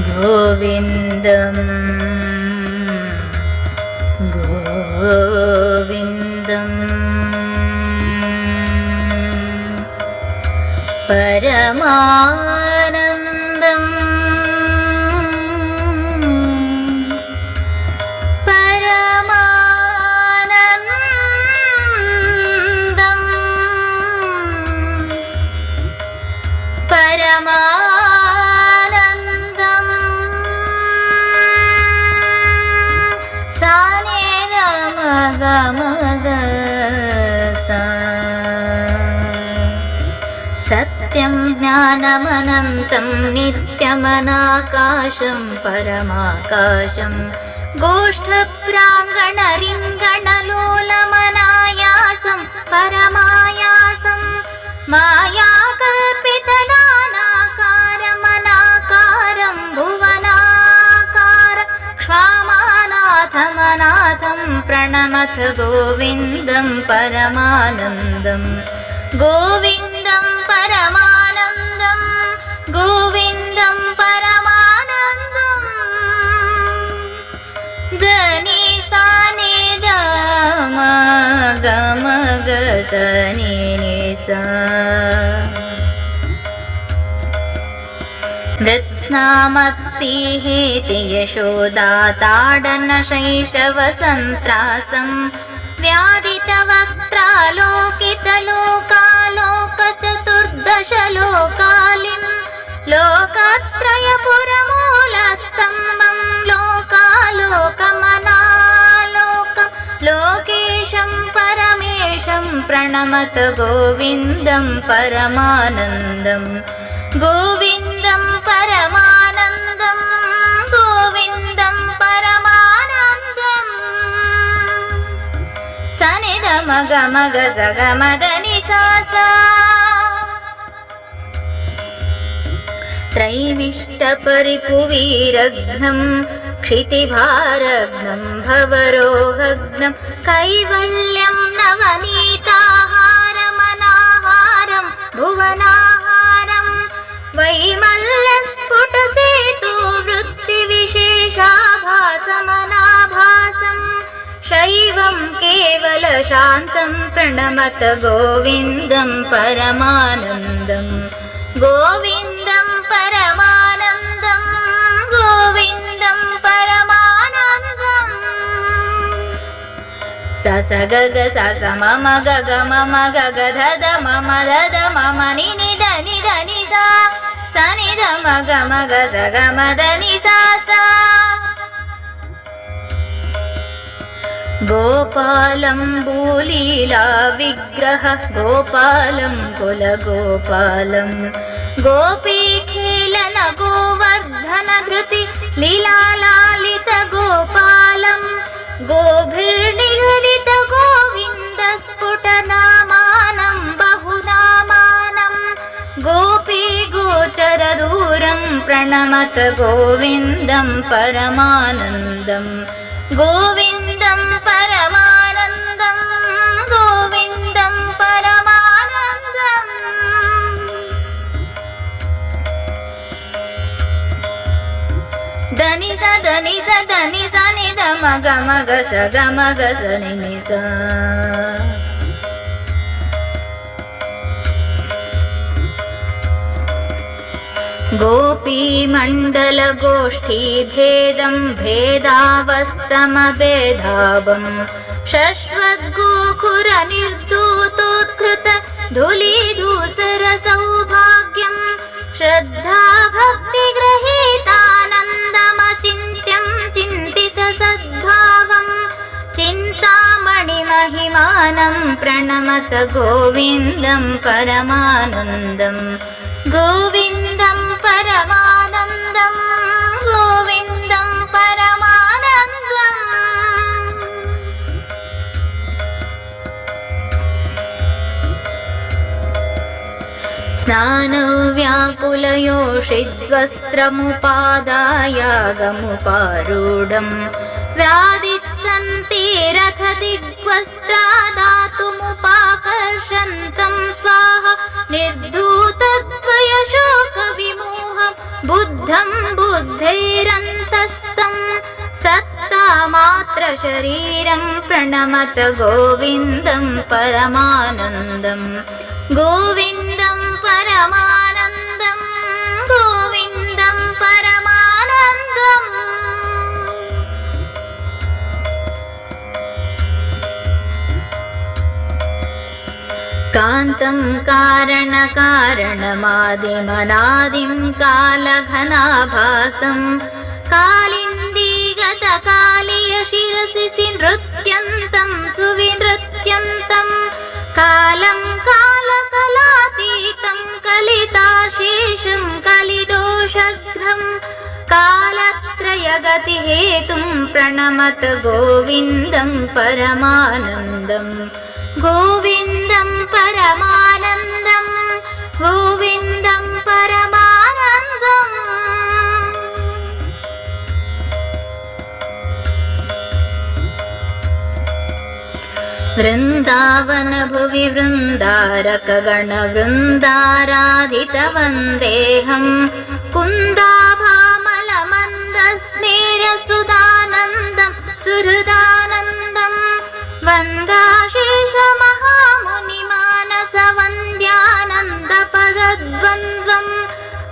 ഗോവിന്ദം. ഗോവിന്ദം. പരമാ सत्यं ज्ञानमनन्तं नित्यमनाकाशं परमाकाशं गोष्ठप्राङ्गणरिङ्गणलोलमनायासं परमायासं मायाकल्पितनानाकारमनाकारं भुवनाकार क्ष्मानाथमनाथं प्रणमथ गोविन्दं परमानन्दम् गोविन्दं परमानन्दं गोविन्दं परमानन्दम्। गनि सानि गम गम ग सनि नि सा। मृत्स्नामत्सीहेति यशोदाताडन शैशवसन्त्रासम् व्यादितवक्त्रालोकितलोकालोकचतुर्दशलोकालिम् దశలోకాలిం లోకత్రయపురమూలస్తంభం లోకాలోకమనాలోకం లోకేశం పరమేశం ప్రణమత గోవిందం పరమానందం గోవిందం పరమానందం గోవిందం పరమానందం సనిద సగమదని సాసా त्रैविष्टपरिपुवीरघ्नं क्षितिभारघ्नं भवरोहघ्नं कैवल्यं नवनीताहारमनाहारं भुवनाहारं वैमल्यस्फुटसेतु वृत्तिविशेषाभासमनाभासम् शैवं केवलशान्तं प्रणमत गोविन्दं परमानन्दम् गोविन्दं स स ग ग स स मम ग ग मम ग ग ध ध मम ध ध मम नि नि ध नि ध नि सा स नि ध म ग म ग स ग म ध नि सा सा गोपालं भूलीला विग्रह गोपालं कुलगोपालं गोपीखेलन नामानं बहुनामानं गोपीगोचरदूरं प्रणमत गोविन्दं परमानन्दम् गोविन्दं परमानन्दं गोविन्दं परमानन्दम् धनि सदनि सदनि सनि ध मग मग स ग मग सनि सा गोपीमण्डलगोष्ठीभेदं भेदावस्तमभेदावम् शश्वद्गोखुरनिर्दूतोत्कृत धूलीधूसरसौभाग्यम् श्रद्धा भक्तिगृहीतानन्दमचिन्त्यं चिन्तितसद्भावम् चिन्तामणिमहिमानं प्रणमत गोविन्दं परमानन्दम् गोविन्दं परमानन्दं गोविन्दं परमानन्दम् स्नानव्याकुलयोषिद्वस्त्रमुपादायागमुपारूढम् व्यादित्सन्ति रथ ശരീരം പ്രണമത ഗോവിന്ദം പരമാനന്ദം. ഗോവിന്ദം പരമാനന്ദം ഗോവിന്ദം പരമാനന്ദം. കാന്തം കാരണകാരണമാദിമനാദിം കാലഘനാഭാസം. കാലി शिरसि नृत्यन्तं सुविनृत्यन्तं कालं कालकलातीतं कलिताशेषं कलिदोषघ्रं कालत्रयगतिहेतुं प्रणमत गोविन्दं परमानन्दम् गोविन्दं परमानन्दं गोविन्दं वृन्दावनभुवि वृन्दारकगणवृन्दाराधितवन्देऽहं कुन्दाभामलमन्दस्मेरसुदानन्दं सुहृदानन्दं वन्दाशेषमहामुनिमानसवन्द्यानन्दपदद्वन्द्वं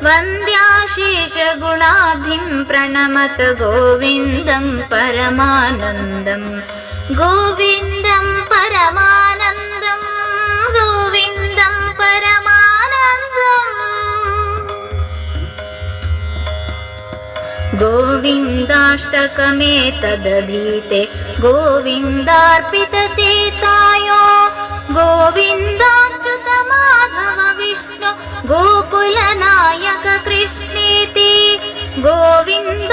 वन्द्याशेषगुणाब्धिं प्रणमत गोविन्दं परमानन्दम् गोविन्दं परमानन्दं गोविन्दं परमानन्दम् गोविन्दाष्टकमेतदधीते गोविन्दार्पितचेतायो गोविन्दाच्युतमाधव विष्णु गोकुलनायक कृष्णेति गोविन्दाग्रिसरोज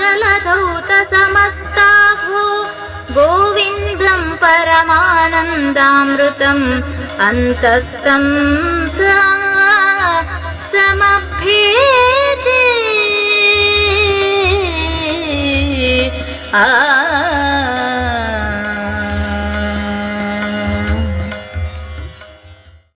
जलधौत समस्ताभो परमानन्दामृतम् समभ्येते आ